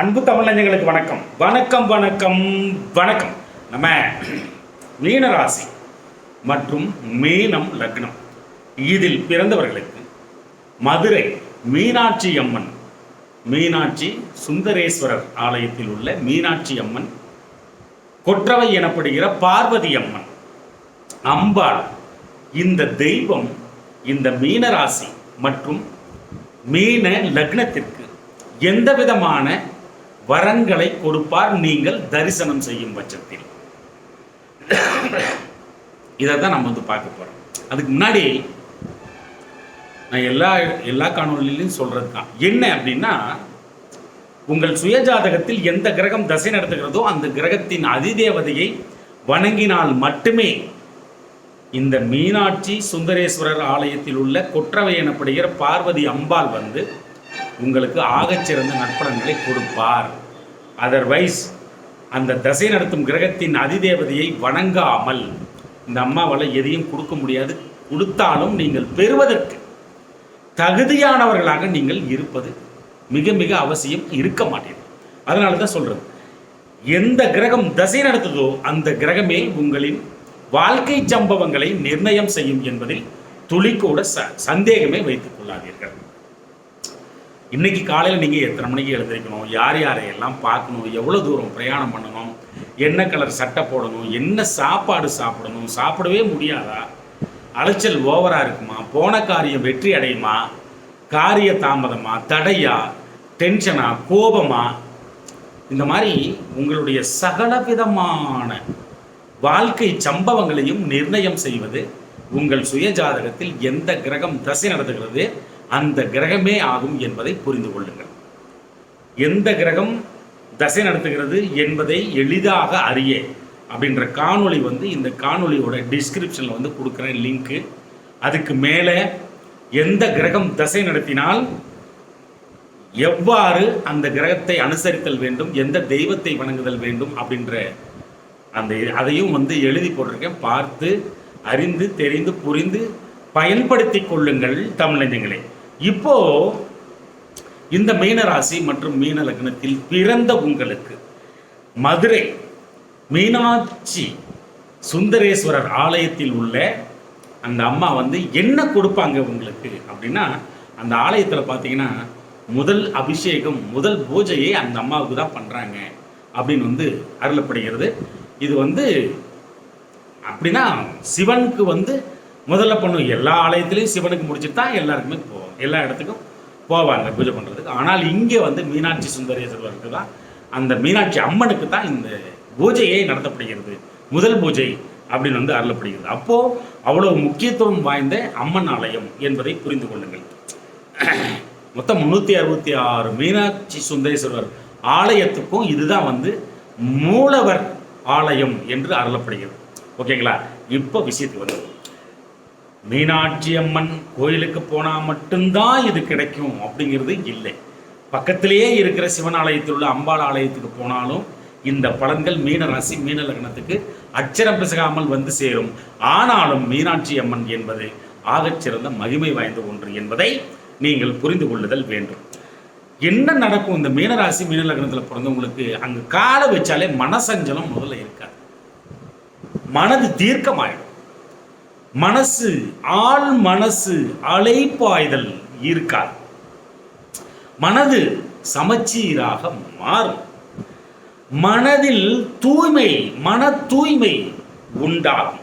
அன்பு தமிழஞ்சங்களுக்கு வணக்கம். வணக்கம் வணக்கம் வணக்கம். நம்ம மீனராசி மற்றும் மீனம் லக்னம். இதில் பிறந்தவர்களுக்கு மதுரை மீனாட்சி அம்மன் மீனாட்சி சுந்தரேஸ்வரர் ஆலயத்தில் உள்ள மீனாட்சி அம்மன் கொற்றவை எனப்படுகிற பார்வதி அம்மன். அம்பாள் இந்த தெய்வம் இந்த மீனராசி மற்றும் மீன லக்னத்திற்கு எந்த விதமான வரங்களை கொடுப்பார். நீங்கள் தரிசனம் செய்யும் பட்சத்தில். இதை தான் நம்ம வந்து பார்க்க போறோம். அதுக்கு முன்னாடி நான் எல்லா எல்லா காணொலியிலையும் சொல்றது தான் என்ன அப்படின்னா உங்கள் சுயஜாதகத்தில் எந்த கிரகம் தசை நடத்துகிறதோ அந்த கிரகத்தின் அதிதேவதையை வணங்கினால் மட்டுமே இந்த மீனாட்சி சுந்தரேஸ்வரர் ஆலயத்தில் உள்ள கொற்றவை எனப்படுகிற பார்வதி அம்பாள் வந்து உங்களுக்கு ஆகச்சிறந்த நற்பலன்களை கொடுப்பார். அதர்வைஸ் அந்த தசை நடத்தும் கிரகத்தின் அதிதேவதையை வணங்காமல் இந்த அம்மாவால் எதையும் கொடுக்க முடியாது. கொடுத்தாலும் நீங்கள் பெறுவதற்கு தகுதியானவர்களாக நீங்கள் இருப்பது மிக மிக அவசியம் இருக்க மாட்டேன். அதனால தான் சொல்கிறது எந்த கிரகம் தசை நடத்துதோ அந்த கிரகமே உங்களின் வாழ்க்கை சம்பவங்களை நிர்ணயம் செய்யும் என்பதில் துளிக்கூட ச சந்தேகமே வைத்துக் கொள்ளாதீர்கள். இன்னைக்கு காலையில் நீங்கள் எத்தனை மணிக்கு எழுந்திருக்கணும்? யார் யாரையெல்லாம் பார்க்கணும்? எவ்வளோ தூரம் பிரயாணம் பண்ணணும்? என்ன கலர் சட்டை போடணும்? என்ன சாப்பாடு சாப்பிடணும்? சாப்பிடவே முடியாதா? அலைச்சல் ஓவராக இருக்குமா? போன காரியம் வெற்றி அடையுமா? காரிய தாமதமா? தடையா? டென்ஷனா? கோபமா? இந்த மாதிரி உங்களுடைய சகலவிதமான வாழ்க்கை சம்பவங்களையும் நிர்ணயம் செய்வது உங்கள் சுய ஜாதகத்தில் எந்த கிரகம் தசை நடத்துகிறது? அந்த கிரகமே ஆகும் என்பதை புரிந்து கொள்ளுங்கள். எந்த கிரகம் தசை நடத்துகிறது என்பதை எளிதாக அறிய அப்படின்ற காணொளி வந்து இந்த காணொளியோட டிஸ்கிரிப்ஷனில் வந்து கொடுக்குறேன் லிங்க்கு அதுக்கு மேலே எந்த கிரகம் தசை நடத்தினால் எவ்வாறு அந்த கிரகத்தை அனுசரித்தல் வேண்டும் எந்த தெய்வத்தை வணங்குதல் வேண்டும் அப்படின்ற அந்த அதையும் வந்து எழுதி போட்டிருக்கேன். பார்த்து அறிந்து தெரிந்து புரிந்து பயன்படுத்தி கொள்ளுங்கள் தமிழஞ்சங்களே இப்போ இந்த மீனராசி மற்றும் மீன லக்னத்தில் பிறந்த உங்களுக்கு மதுரை மீனாட்சி சுந்தரேஸ்வரர் ஆலயத்தில் உள்ள அந்த அம்மா வந்து என்ன கொடுப்பாங்க உங்களுக்கு அப்படின்னா அந்த ஆலயத்தில் பார்த்தீங்கன்னா முதல் அபிஷேகம் முதல் பூஜையை அந்த அம்மாவுக்கு தான் பண்ணுறாங்க அப்படின்னு வந்து அருளப்படுகிறது. இது வந்து அப்படின்னா சிவனுக்கு வந்து முதல்ல பண்ணும் எல்லா ஆலயத்திலையும் சிவனுக்கு முடிச்சுட்டு தான் எல்லாருக்குமே போவாங்க எல்லா இடத்துக்கும் போவாங்க பூஜை பண்ணுறதுக்கு ஆனால் இங்கே வந்து மீனாட்சி சுந்தரேஸ்வரருக்கு தான் அந்த மீனாட்சி அம்மனுக்கு தான் இந்த பூஜையே நடத்தப்படுகிறது. முதல் பூஜை அப்படின்னு வந்து அருளப்படுகிறது. அப்போது அவ்வளோ முக்கியத்துவம் வாய்ந்த அம்மன் ஆலயம் என்பதை புரிந்து கொள்ளுங்கள். மொத்தம் முந்நூற்றி அறுபத்தி ஆறு மீனாட்சி சுந்தரேஸ்வரர் ஆலயத்துக்கும் இதுதான் வந்து மூலவர் ஆலயம் என்று அருளப்படுகிறது. ஓகேங்களா? இப்போ விஷயத்துக்கு வந்து மீனாட்சி அம்மன் கோயிலுக்கு போனால் மட்டும்தான் இது கிடைக்கும் அப்படிங்கிறது இல்லை. பக்கத்திலேயே இருக்கிற சிவன் ஆலயத்தில் உள்ள அம்பாள் ஆலயத்துக்கு போனாலும் இந்த பலன்கள் மீன ராசி மீன லக்னத்துக்கு அச்சரம் பிசகாமல் வந்து சேரும். ஆனாலும் மீனாட்சி அம்மன் என்பது ஆகச்சிறந்த மகிமை வாய்ந்த ஒன்று என்பதை நீங்கள் புரிந்து கொள்ளுதல் வேண்டும். என்ன நடக்கும்? இந்த மீனராசி மீன லக்னத்தில் பிறந்தவங்களுக்கு அங்கே காலை வச்சாலே மனசஞ்சலம் முதல்ல இருக்காது. மனது தீர்க்கமாயிடும். மனசு ஆள் மனசு அலைப்பாய்தல் இருக்காது. மனது சமச்சீராக மாறும். மனதில் தூய்மை மன தூய்மை உண்டாகும்.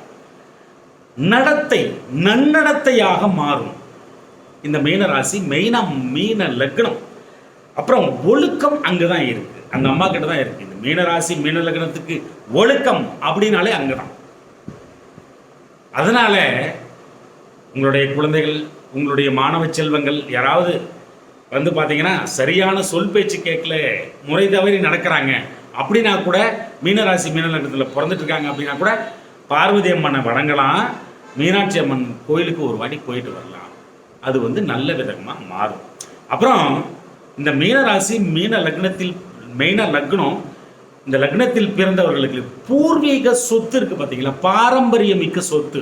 நடத்தை நன்னடத்தையாக மாறும். இந்த மீனராசி மெயினாக மீன லக்னம். அப்புறம் ஒழுக்கம் அங்கதான் இருக்கு. அந்த அம்மா கிட்ட தான் இருக்கு. இந்த மீனராசி மீன லக்னத்துக்கு ஒழுக்கம் அப்படின்னாலே அங்கதான். அதனால் உங்களுடைய குழந்தைகள் உங்களுடைய மாணவ செல்வங்கள் யாராவது வந்து பார்த்தீங்கன்னா சரியான சொல் பேச்சு கேட்கல முறை தவறி நடக்கிறாங்க அப்படின்னா கூட மீனராசி மீனநகரத்தில் பிறந்துட்டு இருக்காங்க அப்படின்னா கூட பார்வதி அம்மனை வணங்கலாம் மீனாட்சி அம்மன் கோயிலுக்கு ஒரு வாட்டி போயிட்டு வரலாம். அது வந்து நல்ல விதமாக மாறும். அப்புறம் இந்த மீனராசி மீன லக்னத்தில் மெயின லக்னம் இந்த லக்னத்தில் பிறந்தவர்களுக்கு பூர்வீக சொத்து இருக்கு பார்த்தீங்களா பாரம்பரியமிக்க சொத்து.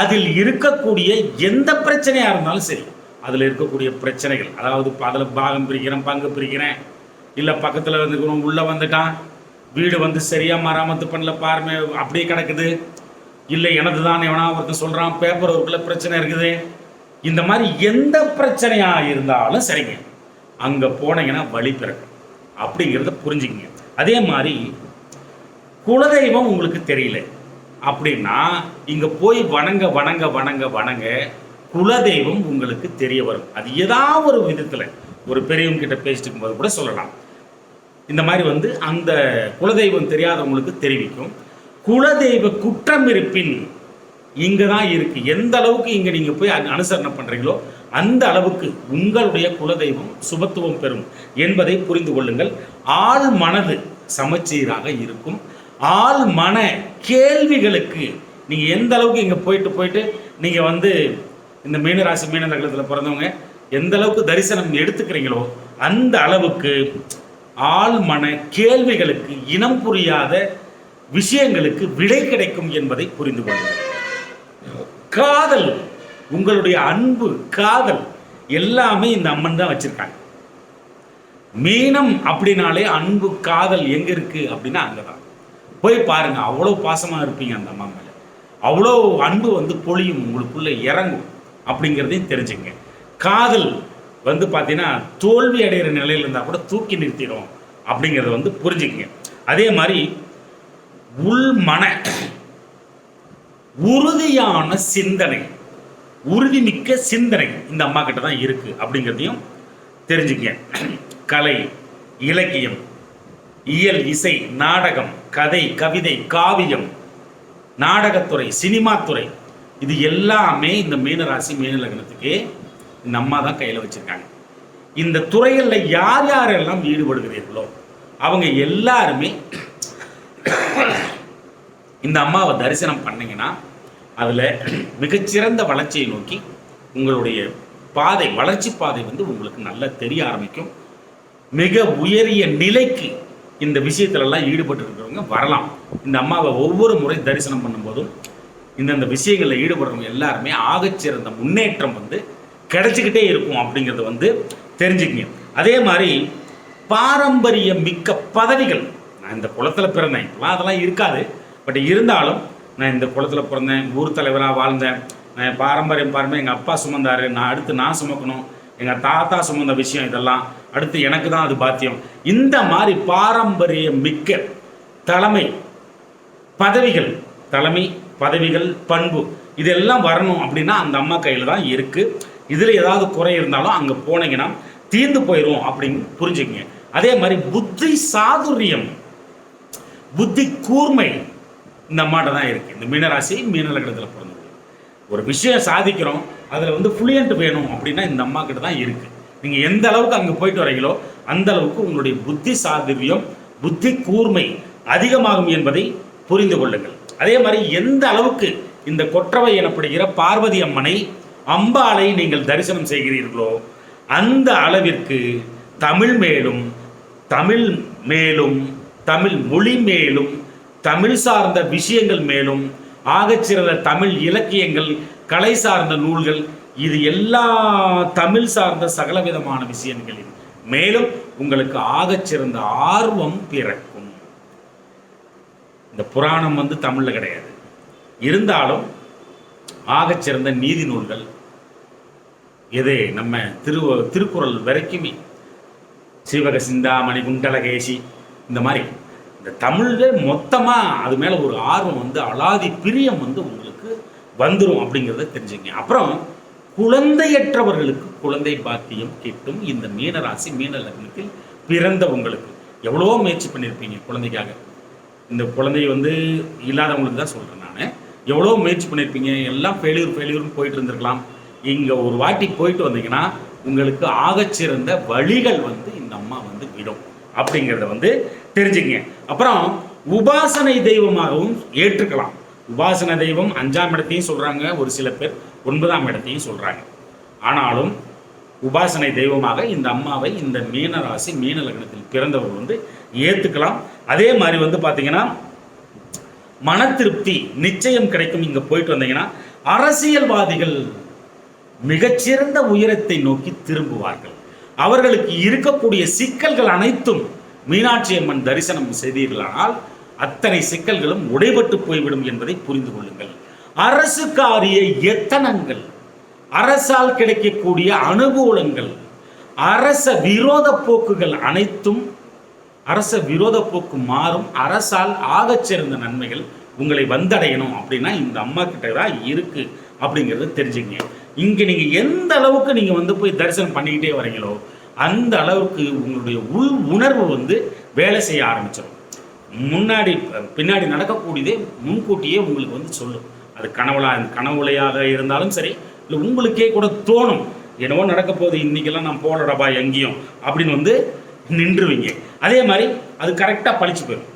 அதில் இருக்கக்கூடிய எந்த பிரச்சனையாக இருந்தாலும் சரி அதில் இருக்கக்கூடிய பிரச்சனைகள். அதாவது அதில் பாகம் பிரிக்கிறேன் பங்கு பிரிக்கிறேன். இல்லை பக்கத்தில் வந்து உள்ளே வந்துட்டான் வீடு வந்து சரியாக மராமத்து பண்ணல பாருமே அப்படியே கிடக்குது. இல்லை எனது தான் எவனா ஒருத்தன் சொல்கிறான் பேப்பர் ஒர்க்கில் பிரச்சனை இருக்குது. இந்த மாதிரி எந்த பிரச்சனையாக இருந்தாலும் சரிங்க. அங்கே போனீங்கன்னா வழி பிறக்கும். அப்படிங்கிறத புரிஞ்சுக்கிங்க. அதே மாதிரி குலதெய்வம் உங்களுக்கு தெரியல. அப்படின்னா இங்கே போய் வணங்க வணங்க வணங்க வணங்க குலதெய்வம் உங்களுக்கு தெரிய வரும். அது ஏதாவது ஒரு விதத்தில். ஒரு பெரியவங்க கிட்ட பேசிட்டு இருக்கும்போது கூட சொல்லலாம். இந்த மாதிரி வந்து அந்த குலதெய்வம் தெரியாதவங்களுக்கு தெரிவிக்கும். குலதெய்வ குற்றம் இருப்பின் இங்கே தான் இருக்குது எந்த அளவுக்கு இங்கே நீங்கள் போய் அனுசரணை பண்ணுறீங்களோ அந்த அளவுக்கு உங்களுடைய குலதெய்வம் சுபத்துவம் பெறும் என்பதை புரிந்து கொள்ளுங்கள். ஆள் மனது சமச்சீராக இருக்கும். ஆள் மன கேள்விகளுக்கு நீங்கள் எந்த அளவுக்கு இங்கே போயிட்டு போயிட்டு நீங்கள் வந்து இந்த மீனராசி மீன நகரத்தில் பிறந்தவங்க எந்த அளவுக்கு தரிசனம் எடுத்துக்கிறீங்களோ அந்த அளவுக்கு ஆள் மன கேள்விகளுக்கு இனம் புரியாத விஷயங்களுக்கு விடை கிடைக்கும் என்பதை புரிந்து கொள்ளுங்கள். காதல் உங்களுடைய அன்பு காதல் எல்லாமே இந்த அம்மன் தான் வச்சிருக்காங்க. மீனம் அப்படின்னாலே அன்பு காதல் எங்க இருக்கு அப்படின்னா அங்கே தான். போய் பாருங்க அவ்வளோ பாசமாக இருப்பீங்க அந்த அம்மா மேலே. அவ்வளோ அன்பு வந்து பொழியும் உங்களுக்குள்ள இறங்கும் அப்படிங்கிறதையும் தெரிஞ்சுங்க. காதல் வந்து பார்த்தீங்கன்னா தோல்வி அடைகிற நிலையில் இருந்தால் கூட தூக்கி நிறுத்திடும் அப்படிங்கிறத வந்து புரிஞ்சுக்கங்க. அதே மாதிரி உள்மன உறுதியான சிந்தனை உறுதிமிக்க சிந்தனை இந்த அம்மா கிட்ட தான் இருக்கு அப்படிங்கிறதையும் தெரிஞ்சுங்க. கலை இலக்கியம் இயல் இசை நாடகம் கதை கவிதை காவியம் நாடகத்துறை சினிமாத்துறை இது எல்லாமே இந்த மீனராசி மீன லக்னத்துக்கு இந்த அம்மா தான் கையில் வச்சிருக்காங்க. இந்த துறைகளில் யார் யாரெல்லாம் ஈடுபடுகிறீர்களோ அவங்க எல்லாருமே இந்த அம்மாவை தரிசனம் பண்ணிங்கன்னா அதில் மிகச்சிறந்த வளர்ச்சியை நோக்கி உங்களுடைய பாதை வளர்ச்சி பாதை வந்து உங்களுக்கு நல்லா தெரிய ஆரம்பிக்கும். மிக உயரிய நிலைக்கு இந்த விஷயத்துலலாம் ஈடுபட்டு இருக்கிறவங்க வரலாம். இந்த அம்மாவை ஒவ்வொரு முறை தரிசனம் பண்ணும்போதும் இந்தந்த விஷயங்களில் ஈடுபடுறவங்க எல்லாருமே ஆகச்சிறந்த முன்னேற்றம் வந்து கிடைச்சிக்கிட்டே இருக்கும் அப்படிங்கிறத வந்து தெரிஞ்சுக்கங்க. அதே மாதிரி பாரம்பரிய மிக்க பதவிகள் நான் இந்த குளத்தில் பிறந்தேன் இப்பெல்லாம் அதெல்லாம் இருக்காது. பட் இருந்தாலும் நான் இந்த குளத்தில் பிறந்தேன் ஊர் தலைவராக வாழ்ந்தேன். நான் பாரம்பரியம் பாருமே எங்கள் அப்பா சுமந்தாரு. நான் அடுத்து நான் சுமக்கணும். எங்கள் தாத்தா சுமந்த விஷயம் இதெல்லாம். அடுத்து எனக்கு தான் அது பாத்தியம். இந்த மாதிரி பாரம்பரியம் மிக்க தலைமை பதவிகள் தலைமை பதவிகள் பண்பு இதெல்லாம் வரணும் அப்படின்னா அந்த அம்மா கையில் தான் இருக்குது இதில் ஏதாவது குறை இருந்தாலும் அங்கே போனீங்கன்னா தீர்ந்து போயிடும் அப்படின்னு புரிஞ்சுக்கங்க. அதே மாதிரி புத்தி சாதுரியம் புத்தி கூர்மை இந்த அம்மாட்ட தான் இருக்குது இந்த மீனராசி மீன லக்னத்தில் பிறந்தது ஒரு விஷயம் சாதிக்கிறோம் அதில் வந்து ஃபுளியன்ட் வேணும் அப்படின்னா இந்த அம்மா கிட்ட தான் இருக்குது நீங்கள் எந்த அளவுக்கு அங்கே போயிட்டு வரீங்களோ அந்த அளவுக்கு உங்களுடைய புத்தி சாதுரியம் புத்தி கூர்மை அதிகமாகும் என்பதை புரிந்து கொள்ளுங்கள். அதே மாதிரி எந்த அளவுக்கு இந்த கொற்றவை எனப்படுகிற பார்வதி அம்மனை அம்பாளை நீங்கள் தரிசனம் செய்கிறீர்களோ அந்த அளவிற்கு தமிழ் மேலும் தமிழ் மேலும் தமிழ் மொழி மேலும் தமிழ் சார்ந்த விஷயங்கள் மேலும் ஆகச்சிறந்த தமிழ் இலக்கியங்கள் கலை சார்ந்த நூல்கள் இது எல்லா தமிழ் சார்ந்த சகலவிதமான விஷயங்களில். மேலும் உங்களுக்கு ஆகச்சிறந்த ஆர்வம் பிறக்கும். இந்த புராணம் வந்து தமிழில் கிடையாது. இருந்தாலும் ஆகச்சிறந்த நீதி நூல்கள் எது நம்ம திரு திருக்குறள் வரைக்குமே சிவக சிந்தாமணி குண்டலகேசி இந்த மாதிரி இந்த தமிழில் மொத்தமாக அது மேலே ஒரு ஆர்வம் வந்து அலாதி பிரியம் வந்து உங்களுக்கு வந்துடும் அப்படிங்கிறத தெரிஞ்சுங்க. அப்புறம் குழந்தையற்றவர்களுக்கு குழந்தை பாக்கியம் கிட்டும் இந்த மீனராசி மீன லக்னத்தில் பிறந்த உங்களுக்கு எவ்வளோ முயற்சி பண்ணியிருப்பீங்க குழந்தைக்காக. இந்த குழந்தை வந்து இல்லாதவங்களுக்கு தான் சொல்கிறேன் நான். எவ்வளோ முயற்சி பண்ணியிருப்பீங்க எல்லாம் ஃபெயிலியூர் ஃபெயிலியூர்னு போயிட்டு இருந்திருக்கலாம். இங்கே ஒரு வாட்டி போயிட்டு வந்தீங்கன்னா உங்களுக்கு ஆகச்சிறந்த வழிகள் வந்து இந்த அம்மா வந்து விடும். அப்படிங்கிறத வந்து தெரிஞ்சுக்கங்க. அப்புறம் உபாசனை தெய்வமாகவும் ஏற்றுக்கலாம். உபாசன தெய்வம் அஞ்சாம் இடத்தையும் சொல்கிறாங்க ஒரு சில பேர் ஒன்பதாம் இடத்தையும் சொல்கிறாங்க ஆனாலும் உபாசனை தெய்வமாக இந்த அம்மாவை இந்த மீன ராசி மீன லக்னத்தில் பிறந்தவர்கள் வந்து ஏற்றுக்கலாம் அதே மாதிரி வந்து பார்த்தீங்கன்னா மன திருப்தி நிச்சயம் கிடைக்கும். இங்கே போயிட்டு வந்தீங்கன்னா அரசியல்வாதிகள் மிகச்சிறந்த உயரத்தை நோக்கி திரும்புவார்கள். அவர்களுக்கு இருக்கக்கூடிய சிக்கல்கள் அனைத்தும் மீனாட்சி அம்மன் தரிசனம் செய்தீர்களானால் அத்தனை சிக்கல்களும் உடைபட்டு போய்விடும் என்பதை புரிந்து கொள்ளுங்கள். அரசு காரிய எத்தனங்கள் அரசால் கிடைக்கக்கூடிய அனுகூலங்கள் அரச விரோத போக்குகள் அனைத்தும் அரச விரோத போக்கு மாறும் அரசால் ஆகச் சிறந்த நன்மைகள் உங்களை வந்தடையணும் அப்படின்னா இந்த அம்மா கிட்ட தான் இருக்கு அப்படிங்கிறத தெரிஞ்சுங்க இங்க நீங்க எந்த அளவுக்கு நீங்க வந்து போய் தரிசனம் பண்ணிக்கிட்டே வரீங்களோ அந்த அளவுக்கு உங்களுடைய உள் உணர்வு வந்து வேலை செய்ய ஆரம்பிச்சிடும் முன்னாடி பின்னாடி நடக்கக்கூடியதே முன்கூட்டியே உங்களுக்கு வந்து சொல்லும். அது கனவுலா கனவுலையாக இருந்தாலும் சரி இல்லை உங்களுக்கே கூட தோணும். என்னவோ நடக்க போகுது இன்னைக்கெல்லாம் நான் போலடப்பா எங்கேயும் அப்படின்னு வந்து நின்றுவீங்க. அதே மாதிரி அது கரெக்டாக பழிச்சு போயிடும்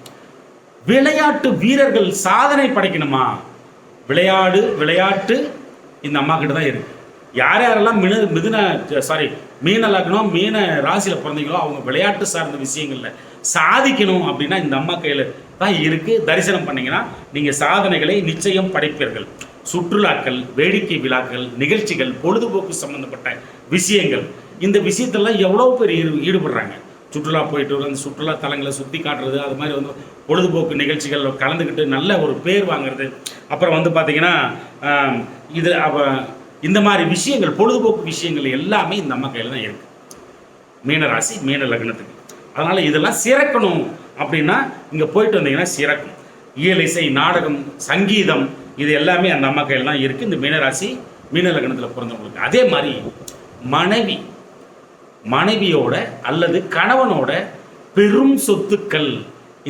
விளையாட்டு வீரர்கள் சாதனை படைக்கணுமா? விளையாடு விளையாட்டு இந்த அம்மா கிட்ட தான் இருக்கு. யார் யாரெல்லாம் மின மிதுன சாரி மீன லக்னம் மீன ராசியில் பிறந்தீங்களோ அவங்க விளையாட்டு சார்ந்த விஷயங்களில் சாதிக்கணும் அப்படின்னா இந்த அம்மா கையில் தான் இருக்குது தரிசனம் பண்ணிங்கன்னா நீங்கள் சாதனைகளை நிச்சயம் படைப்பீர்கள். சுற்றுலாக்கள் வேடிக்கை விழாக்கள் நிகழ்ச்சிகள் பொழுதுபோக்கு சம்மந்தப்பட்ட விஷயங்கள். இந்த விஷயத்தெல்லாம் எவ்வளோ பேர் ஈடு ஈடுபடுறாங்க? சுற்றுலா போயிட்டு வந்து சுற்றுலா தலங்களை சுற்றி காட்டுறது அது மாதிரி வந்து பொழுதுபோக்கு நிகழ்ச்சிகள் கலந்துக்கிட்டு நல்ல ஒரு பேர் வாங்குறது. அப்புறம் வந்து பார்த்திங்கன்னா இது அவ இந்த மாதிரி விஷயங்கள் பொழுதுபோக்கு விஷயங்கள் எல்லாமே இந்த அம்மா கையில் தான் இருக்கு. மீனராசி மீன லக்னத்துக்கு. அதனால் இதெல்லாம் சிறக்கணும். அப்படின்னா இங்கே போயிட்டு வந்தீங்கன்னா சிறக்கும். இயல் இசை நாடகம் சங்கீதம் இது எல்லாமே அந்த அம்மா கையில் தான் இருக்குது இந்த மீனராசி மீன லக்னத்தில் பிறந்தவங்களுக்கு. அதே மாதிரி மனைவி மனைவியோட அல்லது கணவனோட பெரும் சொத்துக்கள்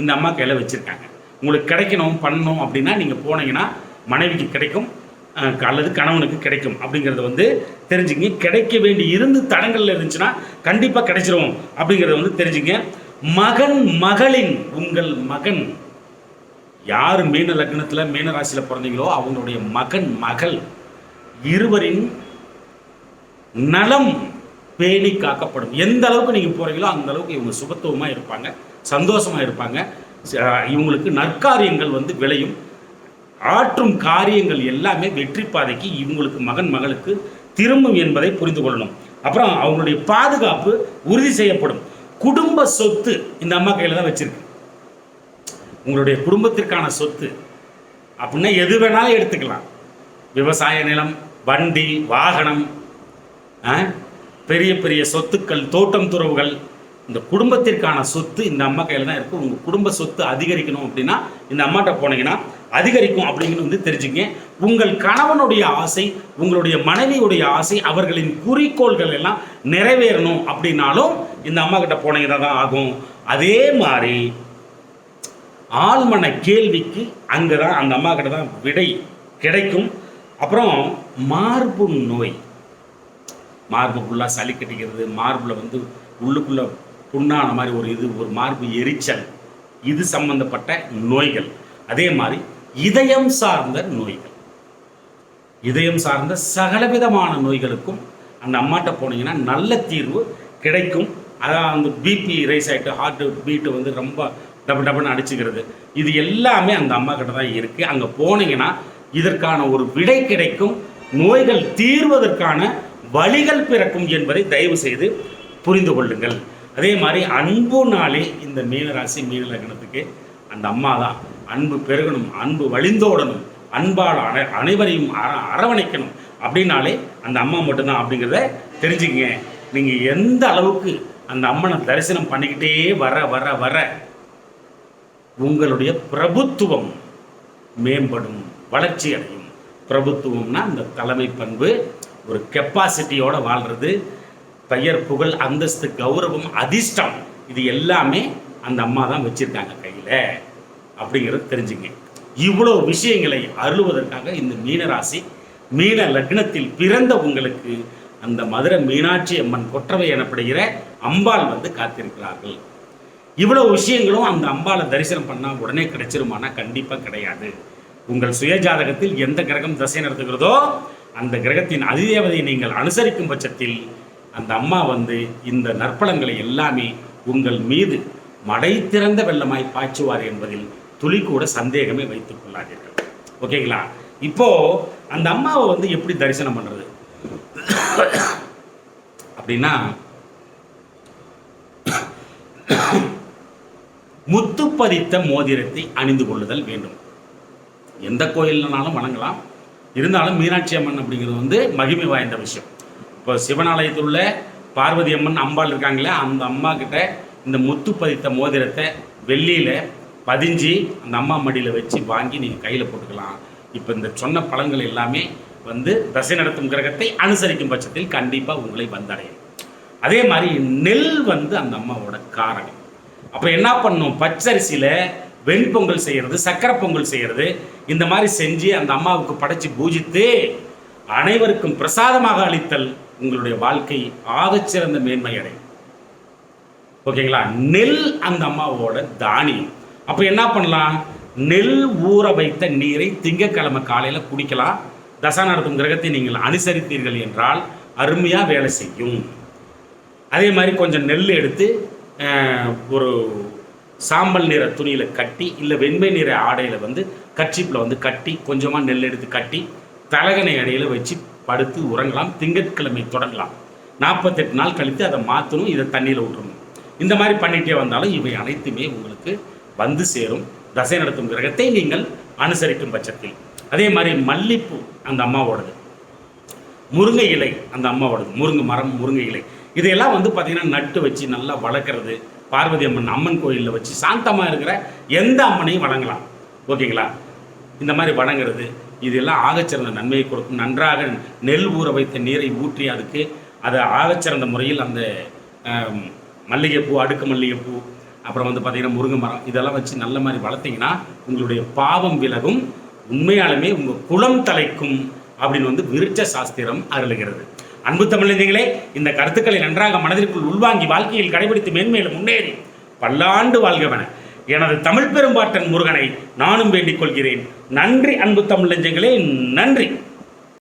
இந்த அம்மா கையில் வச்சுருக்காங்க. உங்களுக்கு கிடைக்கணும் பண்ணணும் அப்படின்னா நீங்கள் போனீங்கன்னா மனைவிக்கு கிடைக்கும். அல்லது கணவனுக்கு கிடைக்கும் அப்படிங்கிறத வந்து தெரிஞ்சுங்க கிடைக்க வேண்டி இருந்து தடங்கள்ல இருந்துச்சுன்னா கண்டிப்பாக கிடைச்சிரும் அப்படிங்கிறத வந்து தெரிஞ்சுங்க மகன் மகளின் உங்கள் மகன். யார் மீன லக்னத்தில் மீன ராசியில் பிறந்தீங்களோ அவங்களுடைய மகன் மகள். இருவரின் நலம் பேணி காக்கப்படும். எந்த அளவுக்கு நீங்கள் போகிறீங்களோ அந்த அளவுக்கு இவங்க சுபத்துவமாக இருப்பாங்க சந்தோஷமாக இருப்பாங்க. இவங்களுக்கு நற்காரியங்கள் வந்து விளையும். ஆற்றும் காரியங்கள் எல்லாமே வெற்றி பாதைக்கு இவங்களுக்கு மகன் மகளுக்கு திரும்பும் என்பதை புரிந்து கொள்ளணும். அப்புறம் அவங்களுடைய பாதுகாப்பு உறுதி செய்யப்படும். குடும்ப சொத்து இந்த அம்மா கையில் தான் வச்சிருக்கு. உங்களுடைய குடும்பத்திற்கான சொத்து அப்படின்னா எது வேணாலும் எடுத்துக்கலாம். விவசாய நிலம் வண்டி வாகனம் ஆ, பெரிய பெரிய சொத்துக்கள் தோட்டம் துறவுகள் இந்த குடும்பத்திற்கான சொத்து இந்த அம்மா கையில் தான் இருக்குது உங்கள் குடும்ப சொத்து அதிகரிக்கணும் அப்படின்னா இந்த அம்மாட்ட போனீங்கன்னா அதிகரிக்கும் அப்படிங்கிறது வந்து தெரிஞ்சுங்க. உங்கள் கணவனுடைய ஆசை உங்களுடைய மனைவியுடைய ஆசை அவர்களின் குறிக்கோள்கள் எல்லாம் நிறைவேறணும் அப்படின்னாலும் இந்த அம்மா கிட்ட போனீங்கன்னா தான் ஆகும். அதே மாதிரி ஆழ்மன கேள்விக்கு அங்கே தான் அந்த அம்மா கிட்ட தான் விடை கிடைக்கும். அப்புறம் மார்பு நோய். மார்பு ஃபுல்லாக சளி கட்டிக்கிறது மார்பில் வந்து உள்ளுக்குள்ளே புண்ணான மாதிரி ஒரு இது ஒரு மார்பு எரிச்சல். இது சம்பந்தப்பட்ட நோய்கள். அதே மாதிரி இதயம் சார்ந்த நோய்கள். இதயம் சார்ந்த சகலவிதமான நோய்களுக்கும் அந்த அம்மாட்ட போனீங்கன்னா நல்ல தீர்வு கிடைக்கும். அதான் அந்த பிபி ரைஸ் ஆகிட்டு ஹார்ட் பீட்டு வந்து ரொம்ப டபு டபுன்னு அடிச்சுக்கிறது. இது எல்லாமே அந்த அம்மா கிட்ட தான் இருக்குது அங்கே போனீங்கன்னா இதற்கான ஒரு விடை கிடைக்கும். நோய்கள் தீர்வதற்கான வழிகள் பிறக்கும் என்பதை தயவு செய்து புரிந்து கொள்ளுங்கள். அதே மாதிரி அன்பு நாளே இந்த மீனராசி மீன லக்னத்துக்கு அந்த அம்மா தான். அன்பு பெருகணும் அன்பு வழிந்தோடணும் அன்பால் அனை அனைவரையும் அர அரவணைக்கணும் அப்படின்னாலே அந்த அம்மா மட்டும்தான் அப்படிங்கிறத தெரிஞ்சுக்கங்க. நீங்கள் எந்த அளவுக்கு அந்த அம்மனை தரிசனம் பண்ணிக்கிட்டே வர வர வர உங்களுடைய பிரபுத்துவம் மேம்படும் வளர்ச்சி அடையும். பிரபுத்துவம்னா அந்த தலைமை பண்பு ஒரு கெப்பாசிட்டியோட வாழ்றது பெயர் புகழ் அந்தஸ்து கௌரவம் அதிர்ஷ்டம் இது எல்லாமே அந்த அம்மா தான் வச்சுருக்காங்க கையில். அப்படிங்கிறது தெரிஞ்சுங்க. இவ்வளோ விஷயங்களை அருளுவதற்காக இந்த மீனராசி மீன லக்னத்தில் பிறந்த உங்களுக்கு அந்த மதுரை மீனாட்சி அம்மன் கொற்றவை எனப்படுகிற அம்பாள் வந்து காத்திருக்கிறார்கள். இவ்வளோ விஷயங்களும் அந்த அம்பாளை தரிசனம் பண்ணால் உடனே கிடைச்சிருமானா? கண்டிப்பாக கிடையாது. உங்கள் சுயஜாதகத்தில் எந்த கிரகம் தசை நடத்துகிறதோ அந்த கிரகத்தின் அதிதேவதையை நீங்கள் அனுசரிக்கும் பட்சத்தில் அந்த அம்மா வந்து இந்த நற்பலங்களை எல்லாமே உங்கள் மீது மடை திறந்த வெள்ளமாய் பாய்ச்சுவார் என்பதில் துளி கூட சந்தேகமே வைத்துக் கொள்ளாதீர்கள். ஓகேங்களா? இப்போ அந்த அம்மாவை வந்து எப்படி தரிசனம் பண்ணுறது அப்படின்னா முத்து பதித்த மோதிரத்தை அணிந்து கொள்ளுதல் வேண்டும். எந்த கோயில்னாலும் வணங்கலாம். இருந்தாலும் மீனாட்சி அம்மன் அப்படிங்கிறது வந்து மகிமை வாய்ந்த விஷயம். இப்போ சிவனாலயத்தில் உள்ள பார்வதி அம்மன் அம்பாள் இருக்காங்களே அந்த அம்மா கிட்ட இந்த முத்து பதித்த மோதிரத்தை வெள்ளியில் பதிஞ்சு அந்த அம்மா மடியில் வச்சு வாங்கி நீங்கள் கையில் போட்டுக்கலாம். இப்போ இந்த சொன்ன பலன்கள் எல்லாமே வந்து தசை நடத்தும் கிரகத்தை அனுசரிக்கும் பட்சத்தில் கண்டிப்பாக உங்களை வந்தடையும். அதே மாதிரி நெல் வந்து அந்த அம்மாவோட காரணம். அப்போ என்ன பண்ணும் பச்சரிசியில் வெண்பொங்கல் செய்கிறது சக்கரை பொங்கல் செய்கிறது இந்த மாதிரி செஞ்சு அந்த அம்மாவுக்கு படைச்சி பூஜித்து அனைவருக்கும் பிரசாதமாக அளித்தல் உங்களுடைய வாழ்க்கை ஆகச்சிறந்த மேன்மை அடையும் ஓகேங்களா? நெல் அந்த அம்மாவோட தானியம். அப்போ என்ன பண்ணலாம்? நெல் ஊற வைத்த நீரை திங்கக்கிழமை காலையில் குடிக்கலாம். தசா நடத்தும் கிரகத்தை நீங்கள் அனுசரித்தீர்கள் என்றால் அருமையாக வேலை செய்யும். அதே மாதிரி கொஞ்சம் நெல் எடுத்து ஒரு சாம்பல் நிற துணியில் கட்டி இல்லை வெண்மை நிற ஆடையில் வந்து கட்சிப்பில் வந்து கட்டி கொஞ்சமாக நெல் எடுத்து கட்டி தலகனை அடையில் வச்சு படுத்து உறங்கலாம். திங்கட்கிழமை தொடங்கலாம் நாற்பத்தெட்டு நாள் கழித்து அதை மாற்றணும் இதை தண்ணியில் விட்டுறணும் இந்த மாதிரி பண்ணிகிட்டே வந்தாலும் இவை அனைத்துமே உங்களுக்கு வந்து சேரும் தசை நடத்தும் கிரகத்தை நீங்கள் அனுசரிக்கும் பட்சத்தில். அதே மாதிரி மல்லிப்பூ அந்த அம்மாவோடது. முருங்கை இலை அந்த அம்மாவோடது. முருங்கை மரம் முருங்கை இலை. இதையெல்லாம் வந்து பார்த்தீங்கன்னா நட்டு வச்சு நல்லா வளர்க்குறது பார்வதி அம்மன் அம்மன் கோயிலில் வச்சு சாந்தமாக இருக்கிற எந்த அம்மனையும் வணங்கலாம். ஓகேங்களா? இந்த மாதிரி வணங்குறது இதெல்லாம் ஆகச்சிறந்த நன்மையை கொடுக்கும். நன்றாக நெல் ஊற வைத்த நீரை ஊற்றி அதுக்கு அதை ஆகச்சிறந்த முறையில் அந்த மல்லிகைப்பூ அடுக்கு மல்லிகைப்பூ அப்புறம் வந்து பார்த்தீங்கன்னா முருங்கை மரம். இதெல்லாம் வச்சு நல்ல மாதிரி வளர்த்தீங்கன்னா உங்களுடைய பாவம் விலகும். உண்மையாலுமே உங்கள் குளம் தலைக்கும் அப்படின்னு வந்து விருட்ச சாஸ்திரம் அருளுகிறது. அன்பு தமிழர்களே இந்த கருத்துக்களை நன்றாக மனதிற்குள் உள்வாங்கி வாழ்க்கையில் கடைபிடித்து மேன்மேலும் முன்னேறி பல்லாண்டு வாழ்கவன. எனது தமிழ் பெரும்பாட்டன் முருகனை நானும் வேண்டிக் கொள்கிறேன். நன்றி அன்பு தமிழ் நன்றி.